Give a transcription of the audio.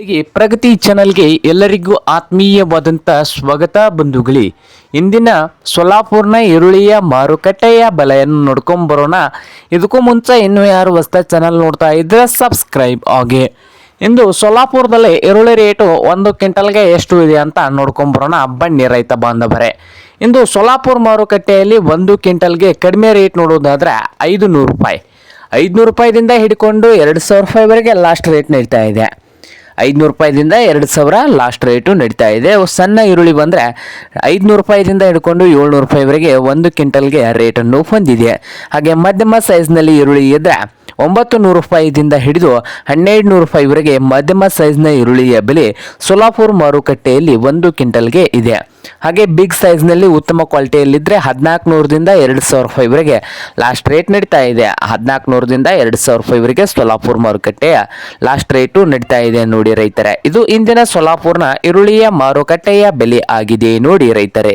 ಹೀಗೆ ಪ್ರಗತಿ ಚಾನಲ್ಗೆ ಎಲ್ಲರಿಗೂ ಆತ್ಮೀಯವಾದಂಥ ಸ್ವಾಗತ ಬಂಧುಗಳೇ. ಇಂದಿನ ಸೊಲಾಪುರ್ನ ಈರುಳ್ಳಿಯ ಮಾರುಕಟ್ಟೆಯ ಬೆಲೆಯನ್ನು ನೋಡ್ಕೊಂಬರೋಣ ಇದಕ್ಕೂ ಮುಂಚೆ ಇನ್ನೂ ಯಾರು ಹೊಸ ಚಾನಲ್ ನೋಡ್ತಾ ಇದ್ರೆ ಸಬ್ಸ್ಕ್ರೈಬ್ ಆಗಿ ಇಂದು ಸೊಲಾಪುರದಲ್ಲಿ ಈರುಳ್ಳಿ ರೇಟು ಒಂದು ಕ್ವಿಂಟಲ್ಗೆ ಎಷ್ಟು ಇದೆ ಅಂತ ನೋಡ್ಕೊಂಬರೋಣ ಬನ್ನಿ ರೈತ ಬಾಂಧವರೇ. ಇಂದು ಸೊಲಾಪುರ್ ಮಾರುಕಟ್ಟೆಯಲ್ಲಿ ಒಂದು ಕ್ವಿಂಟಲ್ಗೆ ಕಡಿಮೆ ರೇಟ್ ನೋಡೋದಾದ್ರೆ ಐದು ನೂರು ರೂಪಾಯಿ. ಐದುನೂರು ರೂಪಾಯಿದಿಂದ ಹಿಡ್ಕೊಂಡು ಎರಡು ಸಾವಿರ ರೂಪಾಯಿವರೆಗೆ ಲಾಸ್ಟ್ ರೇಟ್ ನಡೀತಾ ಇದೆ. ಐದುನೂರು ರೂಪಾಯಿದಿಂದ ಎರಡು ಸಾವಿರ ಲಾಸ್ಟ್ ರೇಟು ನಡೀತಾ ಇದೆ. ಸಣ್ಣ ಈರುಳ್ಳಿ ಬಂದರೆ ಐದುನೂರು ರೂಪಾಯಿದಿಂದ ಹಿಡ್ಕೊಂಡು ಏಳ್ನೂರು ರೂಪಾಯಿವರೆಗೆ ಒಂದು ಕ್ವಿಂಟಲ್ಗೆ ರೇಟನ್ನು ಹೊಂದಿದೆ. ಹಾಗೆ ಮಧ್ಯಮ ಸೈಜ್ನಲ್ಲಿ ಈರುಳ್ಳಿ ಇದ್ದರೆ ಒಂಬತ್ತು ನೂರು ರೂಪಾಯಿದಿಂದ ಹಿಡಿದು ಹನ್ನೆರಡು ನೂರು ರೂಪಾಯಿವರೆಗೆ ಮಧ್ಯಮ ಸೈಜ್ನ ಈರುಳ್ಳಿಯ ಬೆಲೆ ಸೋಲಾಪುರ್ ಮಾರುಕಟ್ಟೆಯಲ್ಲಿ ಒಂದು ಕ್ವಿಂಟಲ್ಗೆ ಇದೆ. ಹಾಗೆ ಬಿಗ್ ಸೈಜ್ನಲ್ಲಿ ಉತ್ತಮ ಕ್ವಾಲಿಟಿಯಲ್ಲಿದ್ದರೆ ಹದಿನಾಲ್ಕು ನೂರದಿಂದ ಎರಡು ಸಾವಿರ ರೂಪಾಯಿವರೆಗೆ ಲಾಸ್ಟ್ ರೇಟ್ ನಡೀತಾ ಇದೆ. ಹದಿನಾಲ್ಕು ನೂರದಿಂದ ಎರಡು ಸಾವಿರ ರೂಪಾಯಿವರೆಗೆ ಸೋಲಾಪುರ್ ಮಾರುಕಟ್ಟೆಯ ಲಾಸ್ಟ್ ರೇಟು ನಡೀತಾ ಇದೆ ನೋಡಿ ರೈತರೆ. ಇದು ಇಂದಿನ ಸೋಲಾಪುರ್ನ ಈರುಳ್ಳಿಯ ಮಾರುಕಟ್ಟೆಯ ಬೆಲೆ ಆಗಿದೆ ನೋಡಿ ರೈತರೆ.